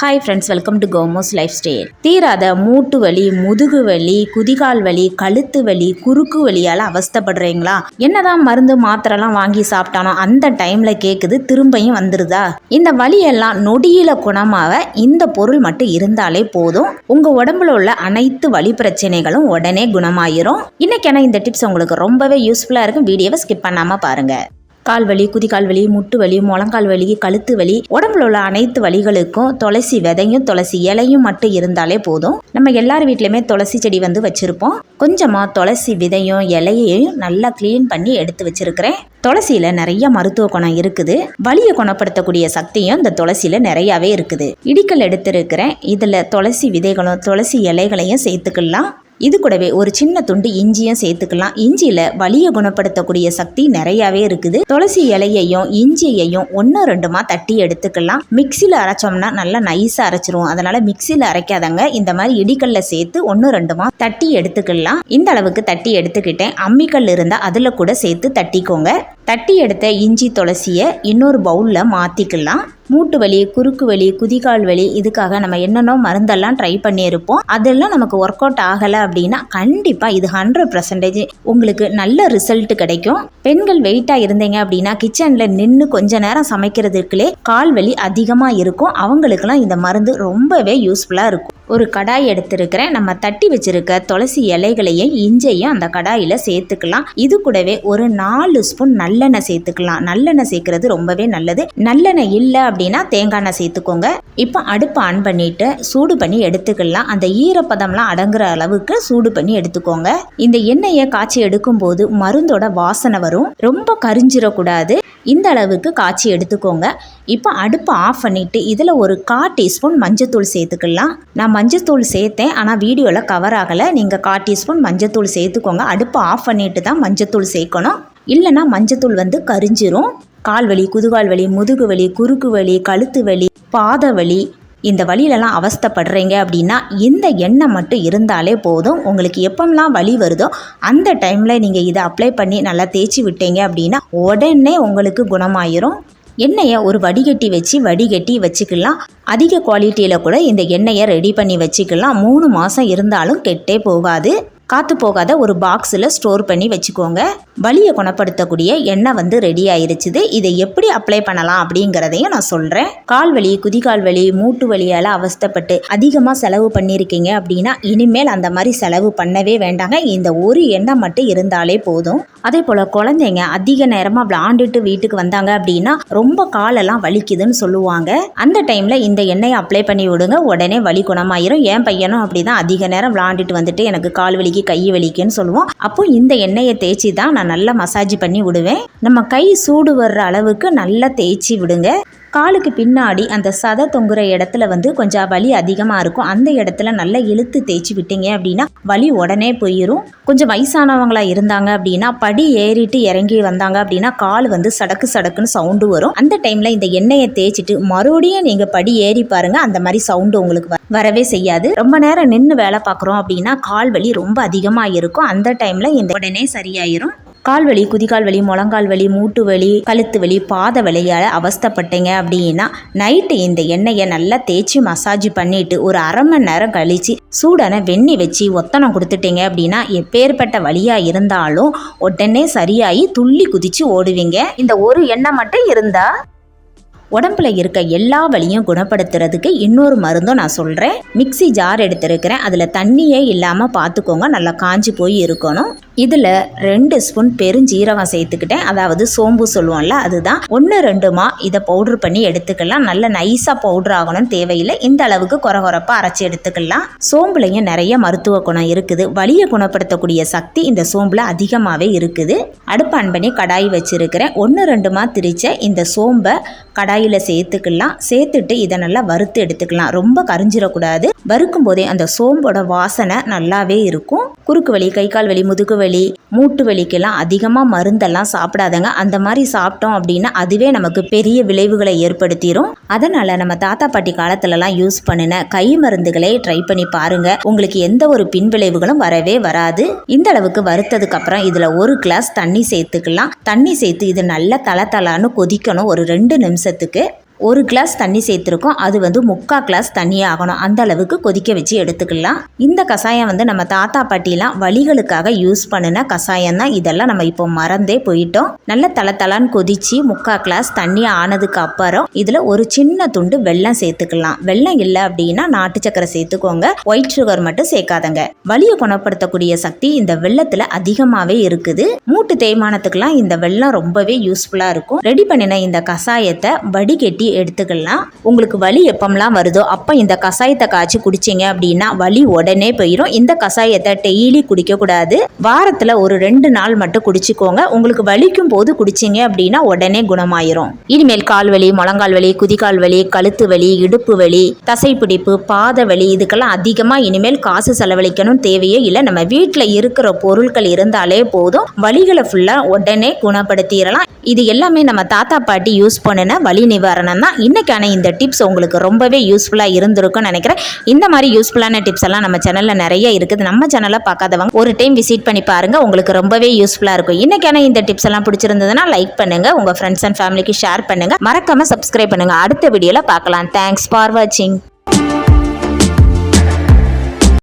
Hi friends welcome to Komos lifestyle தீராத மூட்டு வலி முதுகு வலி குதிகால் வலி கழுத்து வலி குறுக்கு வலியால் அவஸ்தைப்படுறீங்களா? என்னதான் மருந்து மாத்திரைலாம் வாங்கி சாப்பிட்டாலும் அந்த டைமில் கேட்குது திரும்பியும் வந்துடுதா இந்த வலியெல்லாம் நொடியில் குணமாக இந்த பொருள் மட்டும் இருந்தாலே போதும். உங்கள் உடம்புல உள்ள அனைத்து வலி பிரச்சனைகளும் உடனே குணமாயிரும். இன்னைக்கு இந்த டிப்ஸ் உங்களுக்கு ரொம்பவே யூஸ்ஃபுல்லாக இருக்கும். வீடியோவை ஸ்கிப் பண்ணாமல் பாருங்கள் கால் வலி குதிகால் வலி முட்டு வலி முழங்கால் வலி கழுத்து வலி உடம்புல உள்ள அனைத்து வலிகளுக்கும் துளசி விதையும் துளசி இலையும் மட்டும் இருந்தாலே போதும். நம்ம எல்லார் வீட்லையுமே துளசி செடி வந்து வச்சுருப்போம். கொஞ்சமாக துளசி விதையும் இலையையும் நல்லா க்ளீன் பண்ணி எடுத்து வச்சிருக்கிறேன். துளசியில் நிறைய மருத்துவ குணம் இருக்குது. வலியை குணப்படுத்தக்கூடிய சக்தியும் இந்த துளசியில் நிறையாவே இருக்குது. இடிக்கல் எடுத்திருக்கிறேன். இதில் துளசி விதைகளும் துளசி இலைகளையும் சேர்த்துக்கலாம். இது கூடவே ஒரு சின்ன துண்டு இஞ்சியும் சேர்த்துக்கலாம். இஞ்சியில் வலியை குணப்படுத்தக்கூடிய சக்தி நிறையாவே இருக்குது. துளசி இலையையும் இஞ்சியையும் ஒன்று ரெண்டுமா தட்டி எடுத்துக்கலாம். மிக்சியில் அரைச்சோம்னா நல்லா நைஸாக அரைச்சிருவோம். அதனால மிக்சியில் அரைக்காதங்க. இந்த மாதிரி இடிக்கல்ல சேர்த்து ஒன்று ரெண்டுமா தட்டி எடுத்துக்கலாம். இந்த அளவுக்கு தட்டி எடுத்துக்கிட்டேன். அம்மிக்கல் இருந்தால் அதில் கூட சேர்த்து தட்டிக்கோங்க. தட்டி எடுத்த இஞ்சி துளசியை இன்னொரு பவுலில் மாற்றிக்கலாம் மூட்டு வலி குறுக்கு வலி குதிகால் வலி இதுக்காக நம்ம என்னென்னோ மருந்தெல்லாம் ட்ரை பண்ணியிருப்போம். அதெல்லாம் நமக்கு ஒர்க் அவுட் ஆகலை அப்படின்னா கண்டிப்பாக இது ஹண்ட்ரட் பர்சன்டேஜ் உங்களுக்கு நல்ல ரிசல்ட் கிடைக்கும். பெண்கள் வெயிட்டாக இருந்தீங்க அப்படின்னா கிச்சனில் நின்று கொஞ்ச நேரம் சமைக்கிறதுக்குள்ளே கால் வலி அதிகமாக இருக்கும். அவங்களுக்கெல்லாம் இந்த மருந்து ரொம்பவே யூஸ்ஃபுல்லாக இருக்கும். ஒரு கடாய் எடுத்திருக்கிறேன். நம்ம தட்டி வச்சிருக்க துளசி இலைகளையும் இஞ்சையும் அந்த கடாயில் சேர்த்துக்கலாம். இது கூடவே ஒரு நாலு ஸ்பூன் நல்லெண்ணெய் சேர்த்துக்கலாம். நல்லெண்ணெய் சேர்க்கறது ரொம்பவே நல்லது. நல்லெண்ணெய் இல்லை அப்படின்னா தேங்காய் எண்ணெய் சேர்த்துக்கோங்க. இப்போ அடுப்பு ஆன் பண்ணிட்டு சூடு பண்ணி எடுத்துக்கலாம். அந்த ஈரப்பதம்லாம் அடங்குற அளவுக்கு சூடு பண்ணி எடுத்துக்கோங்க. இந்த எண்ணெயை காய்ச்சி எடுக்கும்போது மருந்தோட வாசனை வரும். ரொம்ப கரிஞ்சிடக்கூடாது இந்த அளவுக்கு காய்ச்சி எடுத்துக்கோங்க. இப்போ அடுப்பை ஆஃப் பண்ணிவிட்டு இதில் ஒரு கால் டீஸ்பூன் மஞ்சத்தூள் சேர்த்துக்கலாம். நம்ம மஞ்சத்தூள் சேர்த்தேன் ஆனால் வீடியோவில் கவர் ஆகலை. நீங்கள் கால் டீஸ்பூன் மஞ்சத்தூள் சேர்த்துக்கோங்க. அடுப்பு ஆஃப் பண்ணிட்டு தான் மஞ்சத்தூள் சேர்க்கணும். இல்லைன்னா மஞ்சத்தூள் வந்து கரிஞ்சிரும். கால் வலி குதுகால் வலி முதுகு வலி குறுக்கு வலி கழுத்து வலி பாத வலி இந்த வழியிலலாம் அவஸ்தைப்படுறீங்க அப்படின்னா இந்த எண்ணெய் மட்டும் இருந்தாலே போதும். உங்களுக்கு எப்போம்லாம் வலி வருதோ அந்த டைமில் நீங்கள் இதை அப்ளை பண்ணி நல்லா தேய்ச்சி விட்டீங்க அப்படின்னா உடனே உங்களுக்கு குணமாயிரும். எண்ணெயை ஒரு வடிகட்டி வச்சு வடிகட்டி வச்சுக்கலாம். அதிக குவாலிட்டியில் கூட இந்த எண்ணெயை ரெடி பண்ணி வச்சுக்கலாம். மூணு மாதம் இருந்தாலும் கெட்டே போகாது. காற்று போகாத ஒரு பாக்ஸில் ஸ்டோர் பண்ணி வச்சுக்கோங்க. வலியை குணப்படுத்தக்கூடிய எண்ணெய் வந்து ரெடி ஆயிருச்சுது. இதை எப்படி அப்ளை பண்ணலாம் அப்படிங்கிறதையும் நான் சொல்கிறேன் கால் வலி குதிகால் வலி மூட்டு வலியால் அவஸ்தப்பட்டு அதிகமாக செலவு பண்ணியிருக்கீங்க அப்படின்னா இனிமேல் அந்த மாதிரி செலவு பண்ணவே வேண்டாங்க. இந்த ஒரு எண்ணெய் மட்டும் இருந்தாலே போதும். அதே போல் குழந்தைங்க அதிக நேரமாக விளாண்டுட்டு வீட்டுக்கு வந்தாங்க அப்படின்னா ரொம்ப காலெல்லாம் வலிக்குதுன்னு சொல்லுவாங்க. அந்த டைமில் இந்த எண்ணெயை அப்ளை பண்ணி விடுங்க. உடனே வலி குணமாயிரும். என் பையனும் அப்படி தான் அதிக நேரம் விளாண்டுட்டு வந்துட்டு எனக்கு கால் வலிக்கு கை வலிக்குன்னு சொல்லுவோம். அப்போ இந்த எண்ணெயை தேய்ச்சி தான் நான் நல்லா மசாஜ் பண்ணி விடுவேன். நம்ம கை சூடு வர்ற அளவுக்கு நல்லா தேய்ச்சி விடுங்க. காலுக்கு பின்னாடி அந்த சதை தொங்குற இடத்துல வந்து கொஞ்சம் வலி அதிகமாக இருக்கும். அந்த இடத்துல நல்லா இழுத்து தேய்ச்சி விட்டீங்க அப்படின்னா வலி உடனே போயிடும் கொஞ்சம் வயசானவங்களாக இருந்தாங்க அப்படின்னா படி ஏறிட்டு இறங்கி வந்தாங்க அப்படின்னா கால் வந்து சடக்கு சடக்குன்னு சவுண்டு வரும். அந்த டைமில் இந்த எண்ணெயை தேய்ச்சிட்டு மறுபடியும் நீங்கள் படி ஏறி பாருங்கள் அந்த மாதிரி சவுண்டு உங்களுக்கு வ- வரவே செய்யாது. ரொம்ப நேரம் நின்று வேலை பார்க்குறோம் அப்படின்னா கால் வலி ரொம்ப அதிகமாக இருக்கும். அந்த டைமில் இந்த உடனே சரியாயிரும். கால் வலி குதிகால் வலி முழங்கால் வலி மூட்டு வலி கழுத்து வலி பாத வலியால் அவஸ்தைப்பட்டீங்க அப்படின்னா நைட்டு இந்த எண்ணெயை நல்லா தேய்ச்சி மசாஜ் பண்ணிட்டு ஒரு அரை மணி நேரம் கழித்து சூடான வெண்ணி வச்சு ஒத்தனம் கொடுத்துட்டீங்க அப்படின்னா எப்பேற்பட்ட வழியாக இருந்தாலும் உடனே சரியாகி துள்ளி குதித்து ஓடுவீங்க. இந்த ஒரு எண்ணெய் மட்டும் இருந்தால் உடம்புல இருக்க எல்லா வலியும் குணப்படுத்துறதுக்கு இன்னொரு மருந்தும் நான் சொல்கிறேன் மிக்ஸி ஜார் எடுத்திருக்கிறேன். அதில் தண்ணியே இல்லாமல் பார்த்துக்கோங்க நல்லா காஞ்சி போய் இருக்கணும். இதில் ரெண்டு ஸ்பூன் பெருஞ்சீரகம் சேர்த்துக்கிட்டேன். அதாவது சோம்பு சொல்லுவோம்ல அதுதான். ஒன்று ரெண்டுமா இதை பவுடர் பண்ணி எடுத்துக்கலாம். நல்ல நைஸாக பவுடர் ஆகணும்னு தேவையில்லை. இந்த அளவுக்கு குறகுறப்பாக அரைச்சி எடுத்துக்கலாம். சோம்புலையும் நிறைய மருத்துவ குணம் இருக்குது. வலியை குணப்படுத்தக்கூடிய சக்தி இந்த சோம்பில் அதிகமாகவே இருக்குது. அடுப்பு ஆன் பண்ணி கடாய் வச்சிருக்கிறேன். ஒன்று ரெண்டுமா திரிச்ச இந்த சோம்பை கடாயில் சேர்த்துக்கலாம். சேர்த்துட்டு இதை நல்லா வறுத்து எடுத்துக்கலாம். ரொம்ப கரிஞ்சிடக்கூடாது. வறுக்கும் போதே அந்த சோம்போட வாசனை நல்லாவே இருக்கும். குறுக்கு வலி கை கால் வலி முதுகு வலி மூட்டு வலிக்கெல்லாம் அதிகமாக மருந்தெல்லாம் சாப்பிடாதங்க. அந்த மாதிரி சாப்பிட்டோம் அப்படின்னா அதுவே நமக்கு பெரிய விளைவுகளை ஏற்படுத்திடும் அதனால நம்ம தாத்தா பாட்டி காலத்துலலாம் யூஸ் பண்ணின கை மருந்துகளை ட்ரை பண்ணி பாருங்க. உங்களுக்கு எந்த ஒரு பின்விளைவுகளும் வரவே வராது. இந்த அளவுக்கு வறுத்ததுக்கு அப்புறம் இதில் ஒரு கிளாஸ் தண்ணி சேர்த்துக்கலாம். தண்ணி சேர்த்து இது நல்லா தள தலான்னு கொதிக்கணும் ஒரு ரெண்டு நிமிஷத்துக்கு. ஒரு கிளாஸ் தண்ணி சேர்த்துருக்கோம். அது வந்து முக்கால் கிளாஸ் தண்ணி ஆகணும். அந்த அளவுக்கு கொதிக்க வச்சு எடுத்துக்கலாம். இந்த கஷாயம் வந்து நம்ம தாத்தா பாட்டிலாம் வலிகளுக்காக யூஸ் பண்ணின கஷாயம் தான். இதெல்லாம் நம்ம இப்போ மறந்தே போயிட்டோம். நல்ல தல தலான்னு கொதிச்சு முக்கால் கிளாஸ் தண்ணி ஆனதுக்கு அப்புறம் இதில் ஒரு சின்ன துண்டு வெல்லம் சேர்த்துக்கலாம். வெள்ளம் இல்லை அப்படின்னா நாட்டு சக்கரை சேர்த்துக்கோங்க. ஒயிட் சுகர் மட்டும் சேர்க்காதங்க. வலியை குணப்படுத்தக்கூடிய சக்தி இந்த வெள்ளத்தில் அதிகமாகவே இருக்குது. மூட்டு தேய்மானத்துக்கெல்லாம் இந்த வெல்லம் ரொம்பவே யூஸ்ஃபுல்லாக இருக்கும். ரெடி பண்ணின இந்த கஷாயத்தை வடிகட்டி எடுத்துக்கலாம். உங்களுக்கு வலி எப்பம்லாம் வருதோ அப்போ இந்த கஷாயத்தை காய்ச்சி குடிச்சிங்க அப்படின்னா வலி உடனே போயிடும் இந்த கஷாயத்தை டெய்லி குடிக்கக்கூடாது. வாரத்தில் ஒரு ரெண்டு நாள் மட்டும் குடிச்சிக்கோங்க. உங்களுக்கு வலிக்கும் போது குடிச்சிங்க அப்படின்னா உடனே குணமாயிரும். இனிமேல் கால் வலி முழங்கால் வலி குதிகால் வலி கழுத்து வலி இடுப்பு வலி தசைப்பிடிப்பு பாத வலி இதுக்கெல்லாம் அதிகமாக இனிமேல் காசு செலவழிக்கணும் தேவையே இல்லை. நம்ம வீட்டில் இருக்கிற பொருட்கள் இருந்தாலே போதும். வலிகளை ஃபுல்லாக உடனே குணப்படுத்திடலாம். இது எல்லாமே நம்ம தாத்தா பாட்டி யூஸ் பண்ணின வலி நிவாரணம் தான். இன்றைக்கான இந்த டிப்ஸ் உங்களுக்கு ரொம்பவே யூஸ்ஃபுல்லாக இருந்திருக்கும்னு நினைக்கிறேன். இந்த மாதிரி யூஸ்ஃபுல்லான டிப்ஸ் எல்லாம் நம்ம சேனலில் நிறைய இருக்குது. நம்ம சேனலை பார்க்காதவங்க ஒரு டைம் விசிட் பண்ணி பாருங்கள் உங்களுக்கு ரொம்பவே யூஸ்ஃபுல்லாக இருக்கும். இன்றைக்கான இந்த டிப்ஸ் எல்லாம் பிடிச்சிருந்ததுன்னா லைக் பண்ணுங்கள் உங்கள் ஃப்ரெண்ட்ஸ் அண்ட் ஃபேமிலிக்கு ஷேர் பண்ணுங்கள் மறக்காமல் சப்ஸ்கிரைப் பண்ணுங்கள் அடுத்த வீடியோவில் பார்க்கலாம். தேங்க்ஸ் ஃபார் வாட்சிங்